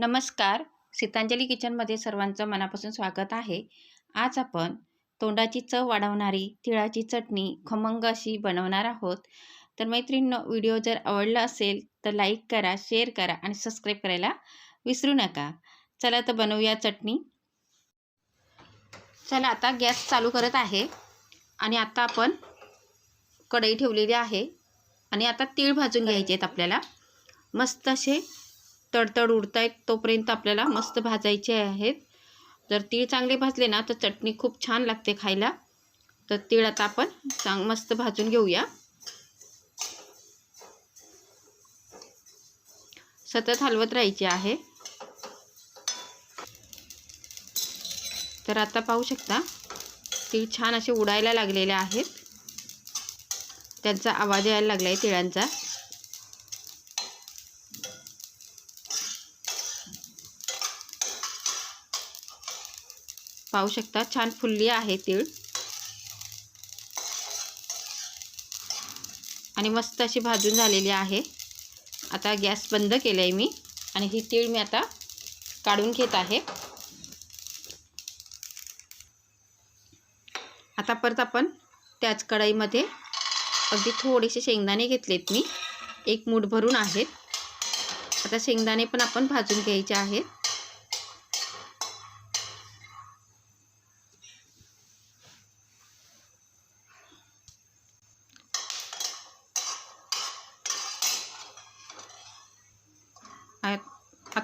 नमस्कार. सीतांजली किचनमध्ये सर्वांचं मनापासून स्वागत आहे. आज आपण तोंडाची चव वाढवणारी तिळाची चटणी खमंग अशी बनवणार आहोत. तर मैत्रिणींनो व्हिडिओ जर आवडला असेल तर लाईक करा शेअर करा आणि सबस्क्राईब करायला विसरू नका. चला तर बनवूया चटणी. चला आता गॅस चालू करत आहे आणि आता आपण कढई ठेवलेली आहे आणि आता तीळ भाजून घ्यायचे आहेत आपल्याला. मस्त असे तडतड उडत आहेत तोपर्यंत आपल्याला मस्त भाजायचे आहेत. जर तीळ चांगले भाजले ना तर चटणी खूप छान लागते खायला. तर तीळ आता आपण चांग मस्त भाजून घेऊया. सतत हलवत राहायचे आहे. तर आता पाहू शकता तीळ छान असे उडायला लागलेले आहेत. त्यांचा आवाज यायला लागला आहे तिळांचा. पाहू शकता. छान फुलली आहे तीळ. आणि मस्त अशी भाजून झालेली आहे. आता गॅस बंद केलं आहे मी. आणि ही तीळ मी आता काढून घेत आहे. आता परत आपण त्याच कढईमध्ये अगदी थोडेसे शेंगदाणे घेतलेत मी. एक मूठ भरून आहेत. आता शेंगदाणे पण आपण भाजून घ्यायचे आहेत.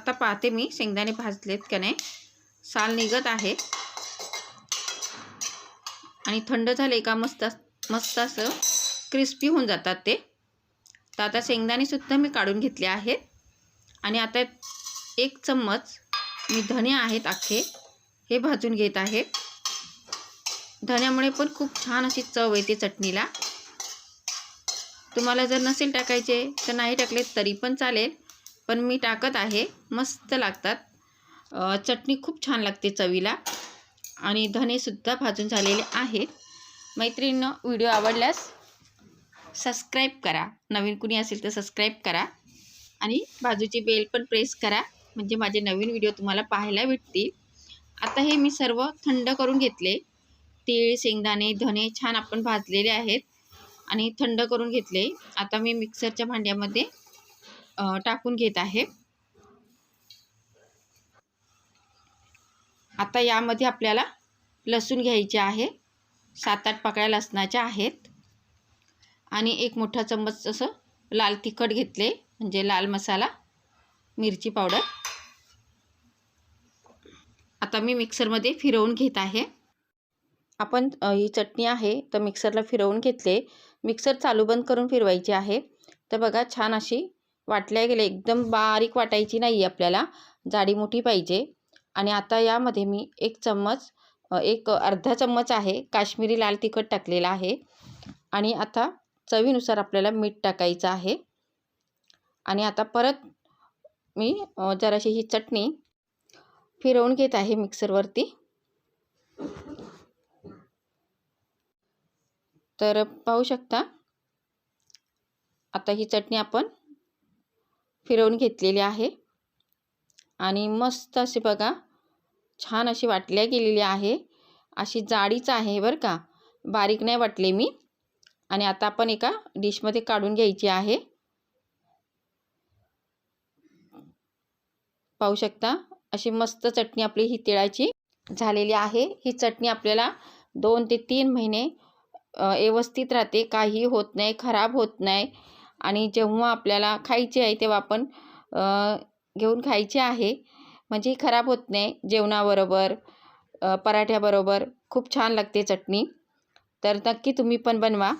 आता पाहते मी शेंगदाणे भाजलेत का नाही. साल निघत आहे. आणि थंड झाले का मस्त मस्त असं क्रिस्पी होऊन जातात ते. तर आता शेंगदाणेसुद्धा मी काढून घेतले आहेत. आणि आता एक चम्मच मी धणे आहेत अख्खे हे भाजून घेत आहे. धण्यामुळे पण खूप छान अशी चव येते चटणीला. तुम्हाला जर नसेल टाकायचे तर नाही टाकले तरी पण चालेल. पण मी टाकत आहे. मस्त लागतात. चटणी खूप छान लागते चवीला. आणि धनेसुद्धा भाजून झालेले आहेत. मैत्रिणीनं व्हिडिओ आवडल्यास सबस्क्राईब करा. नवीन कुणी असेल तर सबस्क्राईब करा. आणि बाजूची बेल पण प्रेस करा. म्हणजे माझे नवीन व्हिडिओ तुम्हाला पाहायला भेटतील. आता हे मी सर्व थंड करून घेतले. तीळ शेंगदाणे धने छान आपण भाजलेले आहेत. आणि थंड करून घेतले. आता मी मिक्सरच्या भांड्यामध्ये टाकून घेत आहे. आता यामध्ये आपल्याला लसूण घ्यायचे आहे. सात आठ पाकळ्या लसणाच्या आहेत. आणि एक मोठा चम्मच असं लाल तिखट घेतले म्हणजे लाल मसाला मिरची पावडर. आता मी मिक्सरमध्ये फिरवून घेत आहे. आपण ही चटणी आहे तर मिक्सरला फिरवून घेतले. मिक्सर चालू बंद करून फिरवायची आहे. तर बघा छान अशी वाटल्या गेले एकदम बारीक वाटायची नाही आपल्याला. जाडी मोठी पाहिजे. आणि आता यामध्ये मी एक चम्मच एक अर्धा चम्मच आहे. काश्मीरी लाल तिखट टाकलेला आहे. आणि आता चवीनुसार आपल्याला मीठ टाकायचं आहे. आणि आता परत मी जराशी ही चटणी फिरवून घेत आहे मिक्सरवरती. तर पाहू शकता. आता ही चटणी आपण फिरवून घेतलेली आहे. आणि मस्त असे बघा छान अशी वाटल्या गेलेली आहे. अशी जाडीच आहे बरं का. बारीक नाही वाटले मी. आणि आता आपण एका डिशमध्ये काढून घ्यायची आहे. पाहू शकता अशी मस्त चटणी आपली ही तिळाची झालेली आहे. ही चटणी आपल्याला दोन ते तीन महिने व्यवस्थित राहते. काही होत नाही खराब होत नाही. आणि जेव्हा आपल्याला खायची आहे तेव्हा आपण घेऊन खायची आहे. म्हणजे खराब होत नाही जेवणाबरोबर पराठ्याबरोबर. खूप छान लागते चटणी. तर नक्की तुम्ही पण बनवा.